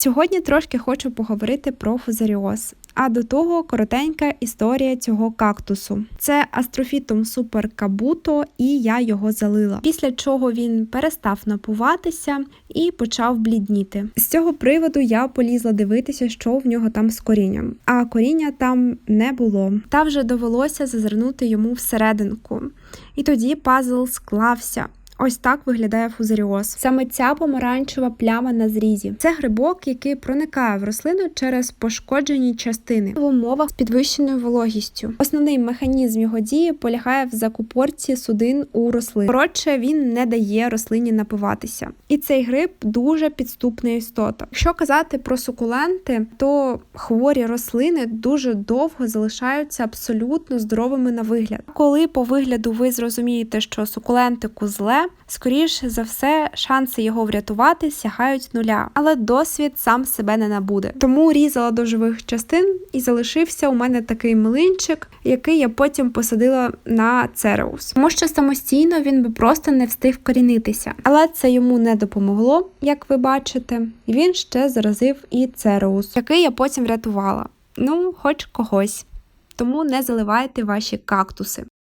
Сьогодні трошки хочу поговорити про фузаріоз. А до того коротенька історія цього кактусу. Це астрофітум супер кабуто, і я його залила. Після чого він перестав напуватися і почав блідніти. З цього приводу я полізла дивитися, що в нього там з корінням. А коріння там не було. Та вже довелося зазирнути йому всерединку. І тоді пазл склався. Ось так виглядає фузаріоз. Саме ця помаранчева пляма на зрізі. Це грибок, який проникає в рослину через пошкоджені частини в умовах з підвищеною вологістю. Основний механізм його дії полягає в закупорці судин у рослин. Коротше, він не дає рослині напиватися. І цей гриб дуже підступна істота. Якщо казати про сукуленти, то хворі рослини дуже довго залишаються абсолютно здоровими на вигляд. Коли по вигляду ви зрозумієте, що сукулентику зле, скоріше за все, шанси його врятувати сягають нуля, але досвід сам себе не набуде. Тому різала до живих частин і залишився у мене такий млинчик, який я потім посадила на цереус. Тому що самостійно він би просто не встиг корінитися. Але це йому не допомогло, як ви бачите. Він ще заразив і цереус, який я потім врятувала. Ну, хоч когось. Тому не заливайте ваші кактуси.